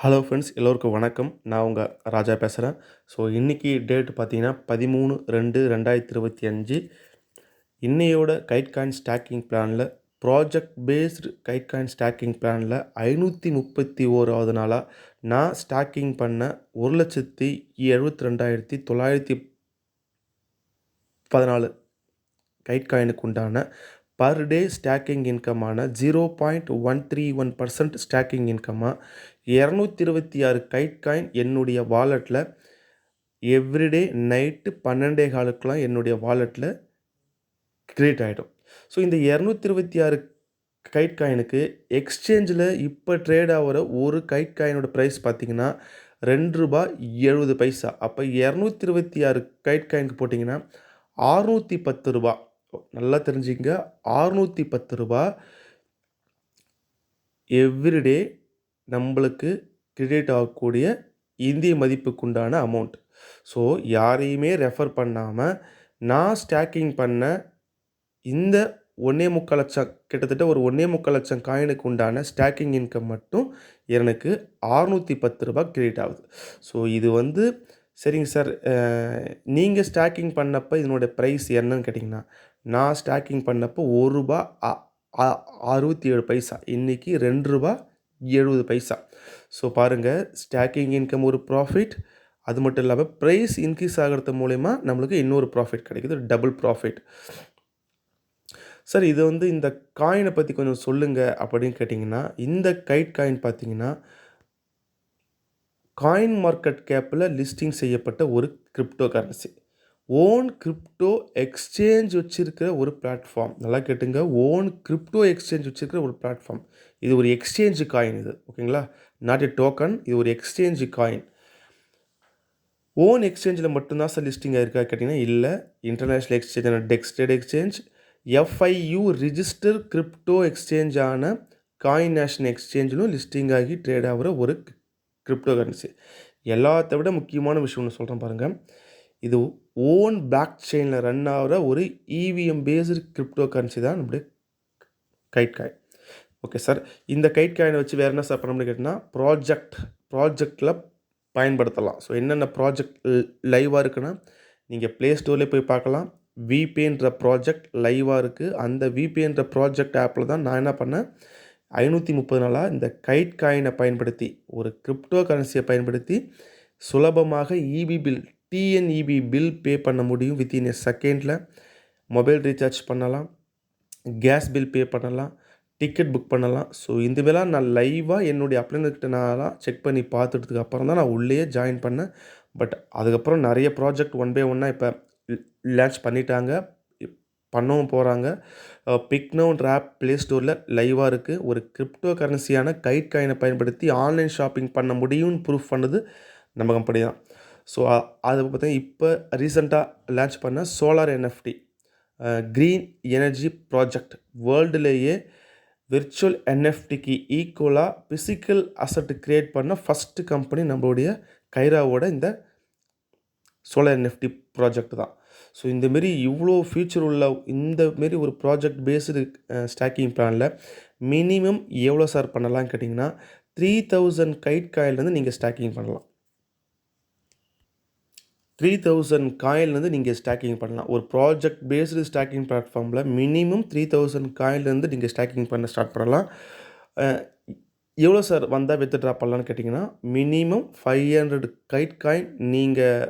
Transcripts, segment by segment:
Hello friends எல்லோருக்கும் வணக்கம். நான் உங்கள் ராஜா பேசுகிறேன் ஸோ இன்றைக்கி டேட் பார்த்தீங்கன்னா பதிமூணு ரெண்டு ரெண்டாயிரத்தி இருபத்தி அஞ்சு. இன்னையோட கைட் காயின் ஸ்டாக்கிங் பிளானில் project based Kite coin staking பிளானில் ஐநூற்றி முப்பத்தி ஓராவது நாளாக நான் ஸ்டாக்கிங் பண்ண ஒரு லட்சத்தி எழுபத்தி ரெண்டாயிரத்தி தொள்ளாயிரத்தி பதினாலு கைட் காயினுக்கு உண்டான per day staking இன்கமான zero point one three one percent staking இன்கமாக இரநூத்தி இருபத்தி ஆறு கைட் காயின் என்னுடைய வாலெட்டில் எவ்ரிடே நைட்டு பன்னெண்டே காலுக்கெலாம் என்னுடைய வாலெட்டில் க்ரியேட் ஆகிடும் ஸோ இந்த இரநூத்தி இருபத்தி ஆறு கைட் காயினுக்கு எக்ஸ்சேஞ்சில் இப்போ ட்ரேட் ஆகிற ஒரு கைட் காயினோட ப்ரைஸ் பார்த்தீங்கன்னா ரெண்டு ரூபா எழுபது பைசா. அப்போ இரநூத்தி இருபத்தி ஆறு கைட் காயினுக்கு போட்டிங்கன்னா ஆறுநூற்றி பத்து ரூபா. நல்லா தெரிஞ்சுங்க ஆறுநூற்றி பத்து ரூபா எவ்ரிடே நம்மளுக்கு கிரெடிட் ஆகக்கூடிய இந்திய மதிப்புக்குண்டான அமௌண்ட் ஸோ யாரையுமே ரெஃபர் பண்ணாமல் நான் ஸ்டாக்கிங் பண்ண இந்த ஒன்றே முக்கால் லட்சம் கிட்டத்தட்ட ஒரு ஒன்றே முக்கால் லட்சம் காயினுக்கு உண்டான ஸ்டாக்கிங் இன்கம் மட்டும் எனக்கு ஆறுநூற்றி பத்து ரூபா கிரெடிட் ஆகுது. ஸோ இது வந்து சரிங்க சார் நீங்கள் ஸ்டாக்கிங் பண்ணப்போ இதனுடைய ப்ரைஸ் என்னன்னு கேட்டிங்கன்னா நான் ஸ்டாக்கிங் பண்ணப்போ ஒரு ரூபா அறுபத்தி ஏழு பைசா. இன்றைக்கி ரெண்டு ரூபா எழுபது பைசா. ஸோ பாருங்கள் ஸ்டாக்கிங் இன்கம் ஒரு ப்ராஃபிட் அது மட்டும் இல்லாமல் ப்ரைஸ் இன்க்ரீஸ் ஆகிறது மூலயமா நம்மளுக்கு இன்னொரு ப்ராஃபிட் கிடைக்குது. டபுள் ப்ராஃபிட் சார் இது வந்து இந்த காயினை பற்றி கொஞ்சம் சொல்லுங்கள் அப்படின்னு கேட்டிங்கன்னா இந்த கைட் காயின் பார்த்தீங்கன்னா காயின் மார்க்கெட் கேப்பில் லிஸ்டிங் செய்யப்பட்ட ஒரு crypto currency own crypto exchange வச்சுருக்கிற ஒரு பிளாட்ஃபார்ம். நல்லா கேட்டுங்க. ஓன் கிரிப்டோ எக்ஸ்சேஞ்ச் வச்சுருக்கிற ஒரு பிளாட்ஃபார்ம். இது ஒரு எக்ஸ்சேஞ்சு காயின் இது. ஓகேங்களா? நாட் எ டோக்கன் இது ஒரு எக்ஸ்சேஞ்சு காயின். ஓன் எக்ஸ்சேஞ்சில் மட்டும்தான் சார் லிஸ்டிங் ஆயிருக்கா கேட்டிங்கன்னா இல்லை. இன்டர்நேஷ்னல் எக்ஸ்சேஞ்சான டெக்ஸ்டட் எக்ஸ்சேஞ்ச் எஃப்ஐயூ ரிஜிஸ்டர் கிரிப்டோ எக்ஸ்சேஞ்சான காயின் நேஷனல் எக்ஸ்சேஞ்சிலும் லிஸ்டிங் ஆகி ட்ரேட் ஆகிற ஒரு கிரிப்டோ கரன்சி. எல்லாத்த விட முக்கியமான விஷயம் ஒன்று சொல்கிறேன் பாருங்கள் இது ஓன் பிளாக் செயினில் ரன் ஆகிற ஒரு இவிஎம் பேஸ்டு கிரிப்டோ கரன்சி தான் நம்முடைய கைட் காயின் ஓகே சார் இந்த கைட் காயினை வச்சு வேறு என்ன சார் பண்ண முடியும் கேட்டிங்கன்னா ப்ராஜெக்ட் ப்ராஜெக்டில் பயன்படுத்தலாம். ஸோ என்னென்ன ப்ராஜெக்ட் லைவாக இருக்குன்னா நீங்கள் ப்ளே ஸ்டோர்லேயே போய் பார்க்கலாம். விபேன்ற ப்ராஜெக்ட் லைவாக இருக்குது அந்த விபேன்ற ப்ராஜெக்ட் ஆப்பில் தான் நான் என்ன பண்ணேன்? ஐநூற்றி முப்பது நாளாக இந்த கைட் காயினை பயன்படுத்தி ஒரு கிரிப்டோ கரன்சியை பயன்படுத்தி சுலபமாக EB bill TNEB bill pay பண்ண முடியும் வித்தின் எ செகண்டில் மொபைல் ரீசார்ஜ் பண்ணலாம். கேஸ் பில் பே பண்ணலாம். டிக்கெட் புக் பண்ணலாம். ஸோ இந்த வேலை நான் லைவாக என்னுடைய அப்ளைனர்கிட்ட நான் செக் பண்ணி பார்த்துட்டதுக்கு அப்புறம் தான் நான் உள்ளேயே ஜாயின் பண்ணேன். பட் அதுக்கப்புறம் நிறைய ப்ராஜெக்ட் ஒன் பை ஒன்னாக இப்போ லான்ச் பண்ணிட்டாங்க. பண்ணவும் போகிறாங்க பிக்னோன்ற ஆப் ப்ளே ஸ்டோரில் லைவாக இருக்குது ஒரு கிரிப்டோ கரன்சியான கைட் காயினை பயன்படுத்தி ஆன்லைன் ஷாப்பிங் பண்ண முடியும்னு ப்ரூஃப் பண்ணது நம்ம கம்பெனி தான். ஸோ அது பார்த்தீங்கன்னா இப்போ ரீசெண்டாக லான்ச் பண்ண solar NFT green energy project வேர்ல்டுலேயே virtual என்எஃப்டிக்கு ஈக்குவலாக ஃபிசிக்கல் அசட் க்ரியேட் பண்ண ஃபஸ்ட்டு கம்பெனி நம்மளுடைய கைராவோட இந்த சோலார் என்எஃப்டி ப்ராஜெக்ட் தான். ஸோ இந்தமாரி இவ்வளோ ஃபியூச்சர் உள்ள இந்தமாரி ஒரு ப்ராஜெக்ட் பேஸ்டு ஸ்டாக்கிங் பிளானில் மினிமம் எவ்வளோ சார் பண்ணலாம்னு கேட்டிங்கன்னா த்ரீ தௌசண்ட் கைட் காயிலேருந்து நீங்கள் ஸ்டாக்கிங் பண்ணலாம். த்ரீ தௌசண்ட் காயின்லேருந்து நீங்கள் ஸ்டாக்கிங் பண்ணலாம். ஒரு ப்ராஜெக்ட் பேஸ்டு ஸ்டாக்கிங் பிளாட்ஃபார்மில் மினிமம் த்ரீ தௌசண்ட் காயின்லேருந்து நீங்கள் ஸ்டாக்கிங் பண்ண ஸ்டார்ட் பண்ணலாம். எவ்வளோ சார் வந்தால் வித்துட்ரா பண்ணலான்னு கேட்டிங்கன்னா minimum five hundred Kite coin நீங்கள்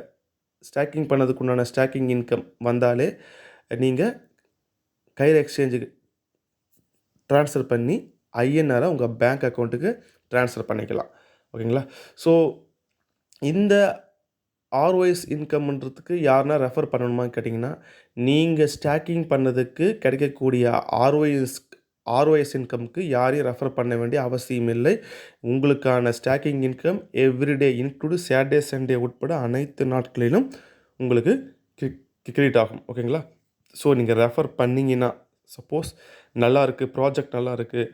ஸ்டாக்கிங் பண்ணதுக்குண்டான ஸ்டாக்கிங் இன்கம் வந்தாலே நீங்கள் கைர் எக்ஸ்சேஞ்சுக்கு ட்ரான்ஸ்ஃபர் பண்ணி ஐஎன்ஆரை உங்கள் பேங்க் அக்கௌண்ட்டுக்கு ட்ரான்ஸ்ஃபர் பண்ணிக்கலாம். ஓகேங்களா? ஸோ இந்த ஆர்ஒஎஸ் இன்கம்ன்றதுக்கு யாருனா ரெஃபர் பண்ணணுமான்னு கேட்டிங்கன்னா நீங்கள் ஸ்டாக்கிங் பண்ணதுக்கு கிடைக்கக்கூடிய ஆர்ஒஎஸ் ஆர்ஒஎஸ் இன்கம்க்கு யாரையும் ரெஃபர் பண்ண வேண்டிய அவசியம் இல்லை. உங்களுக்கான staking income everyday include Saturday Sunday உட்பட அனைத்து நாட்களிலும் உங்களுக்கு கிரியேட் ஆகும். ஓகேங்களா ஸோ நீங்கள் ரெஃபர் பண்ணிங்கன்னா சப்போஸ் நல்லா இருக்குது ப்ராஜெக்ட் நல்லா இருக்குது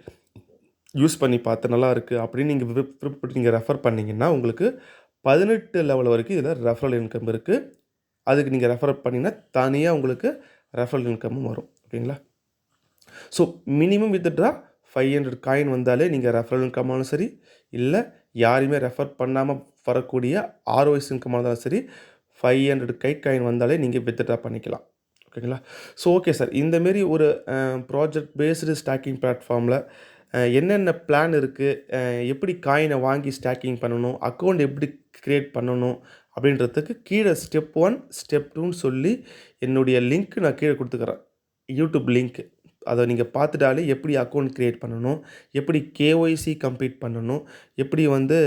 யூஸ் பண்ணி பார்த்து நல்லா இருக்குது அப்படின்னு நீங்கள் நீங்கள் ரெஃபர் பண்ணிங்கன்னா உங்களுக்கு பதினெட்டு லெவல் வரைக்கும் இதில் ரெஃபரல் இன்கம் இருக்குது அதுக்கு நீங்கள் ரெஃபர் பண்ணிங்கன்னா தனியாக உங்களுக்கு ரெஃபரல் இன்கமும் வரும். ஓகேங்களா? So minimum withdraw five hundred coin வந்தாலே நீங்கள் ரெஃபரல் இன்கமாலும் சரி இல்லை யாரையுமே ரெஃபர் பண்ணாமல் வரக்கூடிய ஆர்ஓஎஸ் இன்கமாக இருந்தாலும் சரி ஃபைவ் ஹண்ட்ரட் கைட் காயின் வந்தாலே நீங்கள் வித்ட்ரா பண்ணிக்கலாம். ஓகேங்களா? ஸோ ஓகே சார் இந்தமாரி ஒரு ப்ராஜெக்ட் பேஸ்டு ஸ்டாக்கிங் பிளாட்ஃபார்மில் என்னென்ன பிளான் இருக்குது எப்படி காயினை வாங்கி ஸ்டாக்கிங் பண்ணணும்? அக்கௌண்ட் எப்படி க்ரியேட் பண்ணணும்? அப்படின்றதுக்கு கீழே ஸ்டெப் ஒன் ஸ்டெப் டூன்னு சொல்லி என்னுடைய லிங்க் நான் கீழே கொடுத்துக்கிறேன். யூடியூப் லிங்க் அதை நீங்கள் பார்த்துட்டாலே எப்படி அக்கௌண்ட் க்ரியேட் பண்ணணும்? எப்படி கேஒய்சி கம்ப்ளீட் பண்ணணும்? எப்படி வந்து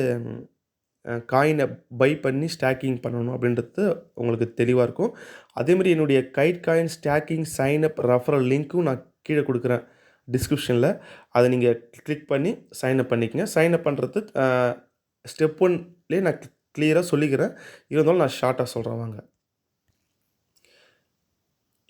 காயினை பை பண்ணி ஸ்டாக்கிங் பண்ணணும்? அப்படின்றது உங்களுக்கு தெளிவாக இருக்கும். அதேமாதிரி என்னுடைய Kite coin staking sign up referral லிங்க்கும் நான் கீழே கொடுக்குறேன். டிஸ்கிரிப்ஷனில் அதை நீங்கள் கிளிக் பண்ணி சைன் அப் பண்ணிக்கங்க. சைன் அப் பண்ணுறது ஸ்டெப் ஒன்லேயே நான் கிளியராக சொல்லிக்கிறேன். இருந்தாலும் நான் ஷார்ட்டாக சொல்கிறேன் வாங்க.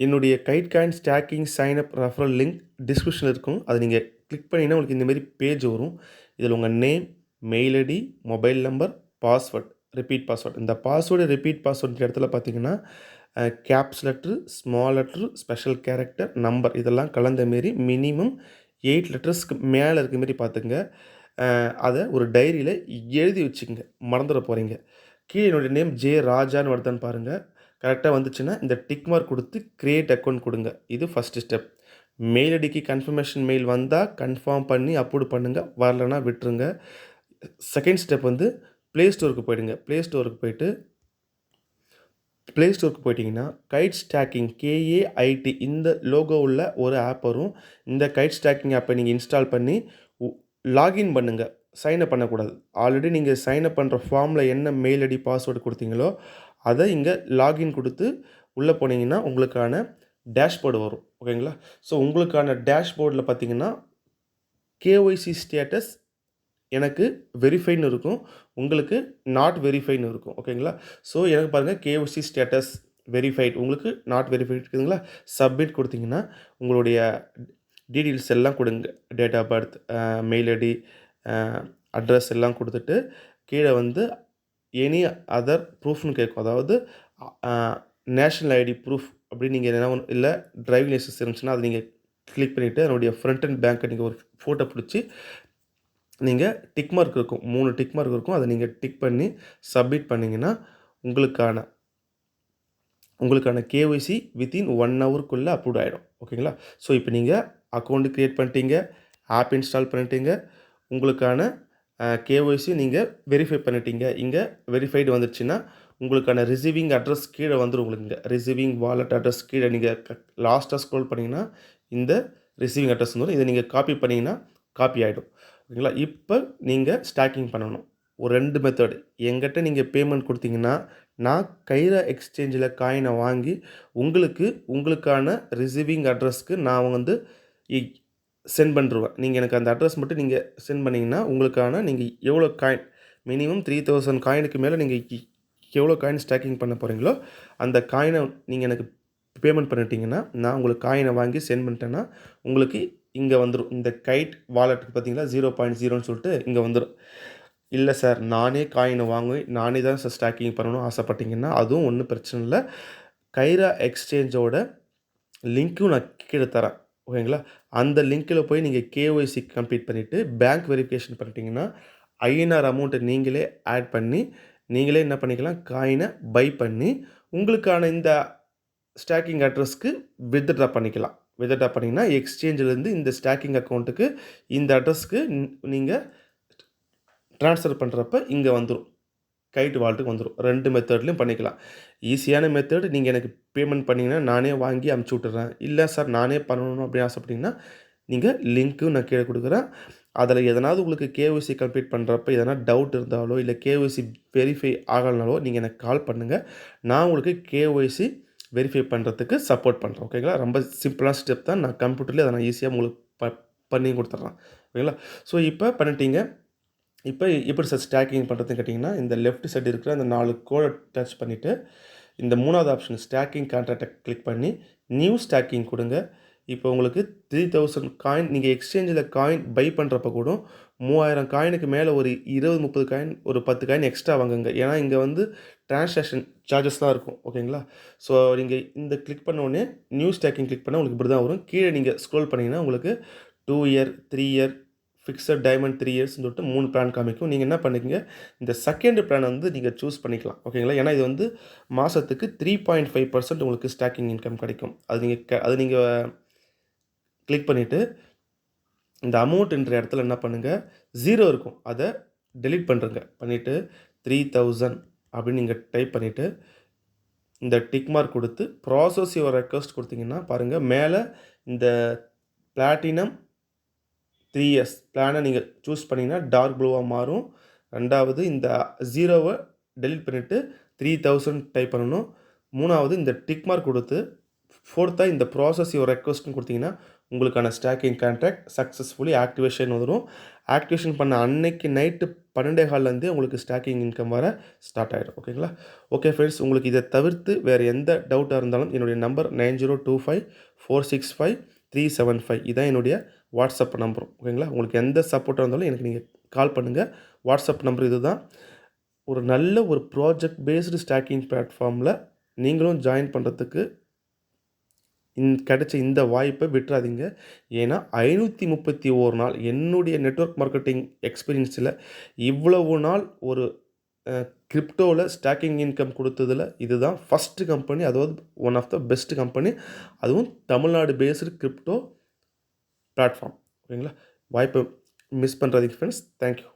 என்னுடைய Kite coin staking sign up referral link டிஸ்கிரிப்ஷனில் இருக்கும். அதை நீங்கள் கிளிக் பண்ணிங்கன்னா உங்களுக்கு இந்தமாரி பேஜ் வரும். இதில் உங்கள் name mail ID mobile number password repeat password இந்த பாஸ்வேர்டு ரிப்பீட் பாஸ்வேர்ட் இடத்துல பார்த்தீங்கன்னா caps letter small letter special character number இதெல்லாம் கலந்த மாரி மினிமம் எயிட் லெட்டர்ஸ்க்கு மேலே இருக்க மாரி பார்த்துங்க அதை ஒரு டைரியில் எழுதி வச்சுக்கோங்க. மறந்துட போகிறீங்க கீழே என்னுடைய நேம் ஜே ராஜான்னு வருதான்னு பாருங்கள் கரெக்டாக வந்துச்சுன்னா இந்த டிக் மார்க் கொடுத்து க்ரியேட் அக்கௌண்ட் கொடுங்க. இது ஃபஸ்ட்டு ஸ்டெப். மெயில் ஐடிக்கு கன்ஃபர்மேஷன் மெயில் வந்தால் கன்ஃபார்ம் பண்ணி அப்லோடு பண்ணுங்கள் வரலன்னா விட்டுருங்க. செகண்ட் ஸ்டெப் வந்து ப்ளே ஸ்டோருக்கு போயிடுங்க. ப்ளே ஸ்டோருக்கு போயிட்டு ப்ளே ஸ்டோருக்கு போயிட்டிங்கன்னா கைட் ஸ்டாக்கிங் கேஏஐடி இந்த லோகோ உள்ள ஒரு ஆப் வரும். இந்த கைட் ஸ்டாக்கிங் ஆப்பை நீங்கள் இன்ஸ்டால் பண்ணி லாகின் பண்ணுங்கள் சைன் அப் பண்ணக்கூடாது. ஆல்ரெடி நீங்கள் சைன் அப் பண்ணுற ஃபார்மில் என்ன மெயில் ஐடி பாஸ்வேர்டு கொடுத்தீங்களோ அதை இங்கே லாகின் கொடுத்து உள்ளே போனீங்கன்னா உங்களுக்கான டேஷ்போர்டு வரும். ஓகேங்களா ஸோ உங்களுக்கான டேஷ்போர்டில் பார்த்தீங்கன்னா கேஒய்சி ஸ்டேட்டஸ் எனக்கு வெரிஃபைன்னு இருக்கும். உங்களுக்கு நாட் வெரிஃபைன்னு இருக்கும். ஓகேங்களா ஸோ எனக்கு பாருங்கள் கேஒய்சி ஸ்டேட்டஸ் வெரிஃபைட் உங்களுக்கு நாட் வெரிஃபைட் இருக்குதுங்களா? சப்மிட் கொடுத்தீங்கன்னா உங்களுடைய டீட்டெயில்ஸ் எல்லாம் கொடுங்க. Date of birth mail ID address எல்லாம் கொடுத்துட்டு கீழே வந்து எனி அதர் ப்ரூஃப்னு கேட்கும். அதாவது நேஷ்னல் ஐடி ப்ரூஃப் அப்படின்னு நீங்கள் என்ன இல்லை டிரைவிங் லைசன்ஸ் இருந்துச்சுன்னா அதை நீங்கள் கிளிக் பண்ணிவிட்டு அதனுடைய ஃப்ரண்ட் அண்ட் பேங்க்கை நீங்கள் ஒரு ஃபோட்டோ பிடிச்சி நீங்கள் டிக் மார்க் இருக்கும். மூணு டிக் மார்க் இருக்கும். அதை நீங்கள் டிக் பண்ணி சப்மிட் பண்ணிங்கன்னா உங்களுக்கான உங்களுக்கான கேஒய்சி வித்தின் ஒன் ஹவருக்குள்ளே அப்ரூவ் ஆகிடும் ஓகேங்களா ஸோ இப்போ நீங்கள் அக்கௌண்ட்டு க்ரியேட் பண்ணிட்டீங்க ஆப் இன்ஸ்டால் பண்ணிட்டீங்க உங்களுக்கான கேஒய்சி நீங்கள் வெரிஃபை பண்ணிட்டீங்க. இங்கே வெரிஃபைடு வந்துடுச்சுன்னா உங்களுக்கான ரிசீவிங் அட்ரஸ் கீழே வந்துடும் உங்களுக்கு. இங்கே ரிசீவிங் வாலெட் அட்ரஸ் கீழே நீங்கள் லாஸ்ட்டாக ஸ்க்ரோல் பண்ணிங்கன்னா இந்த ரிசீவிங் அட்ரஸ் வந்துடும் இதை நீங்கள் காப்பி பண்ணிங்கன்னா காப்பி ஆகிடும் ஓகேங்களா இப்போ நீங்கள் ஸ்டாக்கிங் பண்ணணும். ஒரு ரெண்டு மெத்தடு எங்கிட்ட நீங்கள் பேமெண்ட் கொடுத்தீங்கன்னா நான் கைரா எக்ஸ்சேஞ்சில் காயினை வாங்கி உங்களுக்கு உங்களுக்கான ரிசீவிங் அட்ரஸ்க்கு நான் வந்து சென்ட் பண்ணிருவேன். நீங்கள் எனக்கு அந்த அட்ரஸ் மட்டும் நீங்கள் சென்ட் பண்ணிங்கன்னா உங்களுக்கான நீங்கள் எவ்வளோ காயின் மினிமம் த்ரீ தௌசண்ட் காயினுக்கு மேலே நீங்கள் எவ்வளோ காயின் ஸ்டாக்கிங் பண்ண போகிறீங்களோ அந்த காயினை நீங்கள் எனக்கு பேமெண்ட் பண்ணிட்டீங்கன்னா நான் உங்களுக்கு காயினை வாங்கி சென்ட் பண்ணிட்டேன்னா உங்களுக்கு இங்கே வந்துடும் இந்த கைட் வாலெட்டுக்கு பார்த்தீங்களா ஜீரோ பாயிண்ட் ஜீரோன்னு சொல்லிட்டு இங்கே வந்துடும் இல்லை சார் நானே காயினை வாங்கி நானே தான் சார் ஸ்டாக்கிங் பண்ணணும் ஆசைப்பட்டீங்கன்னா அதுவும் ஒன்றும் பிரச்சனை இல்லை. கைரா எக்ஸ்சேஞ்சோட லிங்க்கும் நான் கீழே தரேன். ஓகேங்களா அந்த லிங்க்கில் போய் நீங்கள் கேஒய்சி கம்ப்ளீட் பண்ணிவிட்டு பேங்க் வெரிஃபிகேஷன் பண்ணிட்டீங்கன்னா ஐஎன்ஆர் அமௌண்ட்டை நீங்களே ஆட் பண்ணி நீங்களே என்ன பண்ணிக்கலாம்? காயினை பை பண்ணி உங்களுக்கான இந்த ஸ்டாக்கிங் அட்ரஸ்க்கு வித்ட்ரா பண்ணிக்கலாம். வித்ட்ரா பண்ணிங்கன்னா எக்ஸ்சேஞ்சிலேருந்து இந்த ஸ்டாக்கிங் அக்கௌண்ட்டுக்கு இந்த அட்ரஸ்க்கு நீங்கள் ட்ரான்ஸ்ஃபர் பண்ணுறப்ப இங்கே வந்துடும் கைட் வால்ட்டுக்கு வந்துடும் ரெண்டு மெத்தட்லையும் பண்ணிக்கலாம். ஈஸியான மெத்தட் நீங்கள் எனக்கு பேமெண்ட் பண்ணிங்கன்னா நானே வாங்கி அமுச்சு விட்டுறேன். இல்லை சார் நானே பண்ணணும் அப்படின்னு ஆசைப்பட்டிங்கன்னா நீங்கள் லிங்க்கும் நான் கீழே கொடுக்குறேன். அதில் எதனாவது உங்களுக்கு கேஒய்சி கம்ப்ளீட் பண்ணுறப்ப எதனா டவுட் இருந்தாலோ இல்லை கேஒய்சி வெரிஃபை ஆகலனாலோ நீங்கள் எனக்கு கால் பண்ணுங்கள் நான் உங்களுக்கு கேஒய்சி வெரிஃபை பண்ணுறதுக்கு சப்போர்ட் பண்ணுறேன் ஓகேங்களா ரொம்ப சிம்பிளான ஸ்டெப் தான். நான் கம்ப்யூட்டர்லேயே அதை நான் ஈஸியாக உங்களுக்கு ப பண்ணி கொடுத்துட்றேன் ஓகேங்களா ஸோ இப்போ பண்ணிட்டீங்க. இப்போ எப்படி சார் ஸ்டாக்கிங் பண்ணுறதுன்னு கேட்டிங்கன்னா இந்த லெஃப்ட் சைடு இருக்கிற அந்த நாலு கோடை டச் பண்ணிவிட்டு இந்த மூணாவது ஆப்ஷன் ஸ்டாக்கிங் கான்ட்ராக்டை கிளிக் பண்ணி நியூ ஸ்டாக்கிங் கொடுங்க. இப்போ உங்களுக்கு த்ரீ தௌசண்ட் காயின் நீங்கள் எக்ஸ்சேஞ்சில் காயின் பை பண்ணுறப்ப கூட மூவாயிரம் காயினுக்கு மேலே ஒரு இருபது முப்பது காயின் ஒரு பத்து காயின் எக்ஸ்ட்ரா வாங்குங்க. ஏன்னா இங்கே வந்து ட்ரான்ஸாக்ஷன் சார்ஜஸ் தான் இருக்கும். ஓகேங்களா ஸோ நீங்கள் இந்த கிளிக் பண்ண உடனே நியூ ஸ்டாக்கிங் கிளிக் பண்ணால் உங்களுக்கு இப்படி தான் வரும். கீழே நீங்கள் ஸ்க்ரோல் பண்ணிங்கன்னா உங்களுக்கு two year three year fixed diamond three இயர்ஸ்னு சொல்லிட்டு மூணு பிளான் காமிக்கும். நீங்கள் என்ன பண்ணிக்கங்க இந்த செகண்ட் பிளான் வந்து நீங்கள் சூஸ் பண்ணிக்கலாம். ஓகேங்களா ஏன்னா இது வந்து மாதத்துக்கு த்ரீ பாயிண்ட் ஃபைவ் பர்சன்ட் உங்களுக்கு ஸ்டாக்கிங் இன்கம் கிடைக்கும். அது நீங்கள் க அது நீங்கள் கிளிக் பண்ணிவிட்டு இந்த அமௌண்ட்ன்ற இடத்துல என்ன பண்ணுங்கள் ஜீரோ இருக்கும். அதை டெலிட் பண்ணுறங்க பண்ணிவிட்டு த்ரீ தௌசண்ட் அப்படின்னு நீங்கள் டைப் பண்ணிவிட்டு இந்த டிக் மார்க் கொடுத்து ப்ராசஸ் யுவர் ரெக்வஸ்ட் கொடுத்தீங்கன்னா பாருங்கள் மேலே இந்த பிளாட்டினம் த்ரீ இயர்ஸ் பிளானை நீங்கள் சூஸ் பண்ணிங்கன்னா டார்க் ப்ளூவாக மாறும். ரெண்டாவது இந்த ஜீரோவை டெலிட் பண்ணிவிட்டு த்ரீ தௌசண்ட் டைப் பண்ணணும். மூணாவது இந்த டிக் மார்க் கொடுத்து ஃபோர்த்தாக இந்த ப்ராசஸ் யுவர் ரெக்வஸ்ட்னு கொடுத்தீங்கன்னா உங்களுக்கான ஸ்டாக்கிங் கான்ட்ராக்ட் சக்ஸஸ்ஃபுல்லி ஆக்டிவேஷன் வரும் ஆக்டிவேஷன் பண்ண அன்னைக்கு நைட்டு பன்னெண்டே கால்லேருந்தே உங்களுக்கு ஸ்டாக்கிங் இன்கம் வர ஸ்டார்ட் ஆகிடும் ஓகேங்களா ஓகே ஃப்ரெண்ட்ஸ் உங்களுக்கு இதை தவிர்த்து வேறு எந்த டவுட்டாக இருந்தாலும் என்னுடைய number nine zero two five four six five three seven five இதான் என்னுடைய வாட்ஸ்அப் நம்பர் ஓகேங்களா உங்களுக்கு எந்த சப்போர்ட்டாக இருந்தாலும் எனக்கு நீங்கள் கால் பண்ணுங்கள் வாட்ஸ்அப் நம்பர் இதுதான். ஒரு நல்ல ஒரு ப்ராஜெக்ட் பேஸ்டு ஸ்டாக்கிங் பிளாட்ஃபார்மில் நீங்களும் ஜாயின் பண்ணுறதுக்கு இந் கிடைச்ச இந்த வாய்ப்பை விட்டுறாதீங்க. ஏன்னா ஐநூற்றி முப்பத்தி ஓரு நாள் என்னுடைய நெட்வொர்க் மார்க்கெட்டிங் எக்ஸ்பீரியன்ஸில் இவ்வளவு நாள் ஒரு கிரிப்டோவில் ஸ்டாக்கிங் இன்கம் கொடுத்ததில் இதுதான் ஃபஸ்ட்டு கம்பெனி அதாவது one of the best company அதுவும் தமிழ்நாடு பேஸ்டு கிரிப்டோ பிளாட்ஃபார்ம் ஓகேங்களா வாய்ப்பை மிஸ் பண்ணுறாதீங்க ஃப்ரெண்ட்ஸ் தேங்க்யூ